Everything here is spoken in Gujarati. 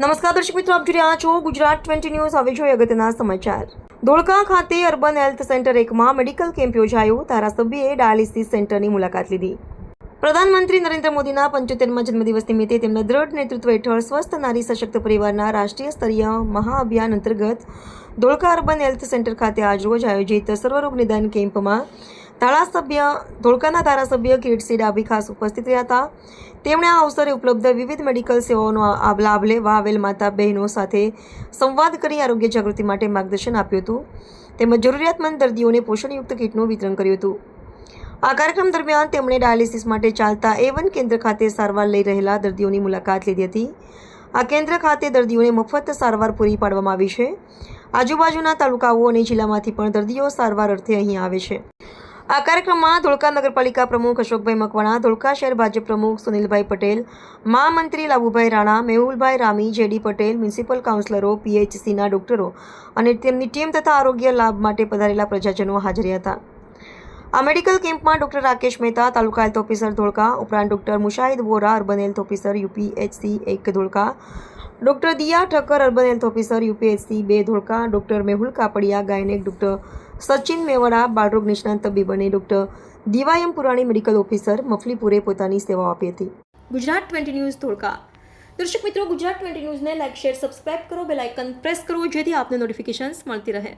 નમસ્કાર દર્શક મિત્રો, આપ જોઈ રહ્યા છો ગુજરાત ટ્વેન્ટી ન્યૂઝ. હવે જોઈએ અગત્યના સમાચાર. ધોળકા ખાતે અર્બન હેલ્થ સેન્ટર એકમાં મેડિકલ કેમ્પ યોજાયો. ધારાસભ્યએ ડાયાલિસિસ સેન્ટરની મુલાકાત લીધી. પ્રધાનમંત્રી નરેન્દ્ર મોદીના પંચોતેરમાં જન્મદિવસ નિમિત્તે તેમના દ્રઢ નેતૃત્વ હેઠળ સ્વસ્થ નારી સશક્ત પરિવારના રાષ્ટ્રીય સ્તરીય મહાઅભિયાન અંતર્ગત ધોળકા અર્બન હેલ્થ સેન્ટર ખાતે આજરોજ આયોજિત સર્વરોગ નિદાન કેમ્પમાં ધારાસભ્ય, ધોળકાના ધારાસભ્ય કિરીટસિંહ ડાભી ખાસ ઉપસ્થિત રહ્યા હતા. તેમણે આ અવસરે ઉપલબ્ધ વિવિધ મેડિકલ સેવાઓનો લાભ લેવા આવેલ માતા બહેનો સાથે સંવાદ કરી આરોગ્ય જાગૃતિ માટે માર્ગદર્શન આપ્યું હતું. તેમજ જરૂરિયાતમંદ દર્દીઓને પોષણયુક્ત કીટનું વિતરણ કર્યું હતું. આ કાર્યક્રમ દરમિયાન તેમણે ડાયાલિસિસ માટે ચાલતા એવન કેન્દ્ર ખાતે સારવાર લઈ રહેલા દર્દીઓની મુલાકાત લીધી હતી. આ કેન્દ્ર ખાતે દર્દીઓને મફત સારવાર પૂરી પાડવામાં આવી છે. આજુબાજુના તાલુકાઓ અને જિલ્લામાંથી પણ દર્દીઓ સારવાર અર્થે અહીં આવે છે. આ કાર્યક્રમમાં ધોળકા નગરપાલિકા પ્રમુખ અશોકભાઈ મકવાણા, ધોળકા શહેર ભાજપ પ્રમુખ સુનિલભાઈ પટેલ મહામંત્રી લાભુભાઈ રાણા, મેહુલભાઈ રામી, જેડી પટેલ, મ્યુનિસિપલ કાઉન્સિલરો પીએચસીના ડોક્ટરો અને તેમની ટીમ તથા આરોગ્ય લાભ માટે પધારેલા પ્રજાજનો હાજર હતા. આ મેડિકલ કેમ્પમાં doctor Rakesh Mehta, taluka health officer Dholka, ઉપરાંત doctor Mushahid Vora, urban health officer UPHC એક Dholka doctor Diya Thakkar, urban health officer, UPSC, બે Dholka, doctor Mehul Kapadia, gynaec doctor Sachin Mevada, બાળરોગ નિષ્ણાંત તબીબ અને doctor Divayam Purani, medical officer મફલીપુરે પોતાની સેવાઓ આપી હતી. Gujarat twenty news Dholka. દર્શક મિત્રો, ગુજરાત ટ્વેન્ટી ન્યૂઝને લાઇક શેર, સબસ્ક્રાઇબ કરો, બેલ આઇકન પ્રેસ કરો, જેથી આપને નોટિફિકેશન્સ મળતી રહે.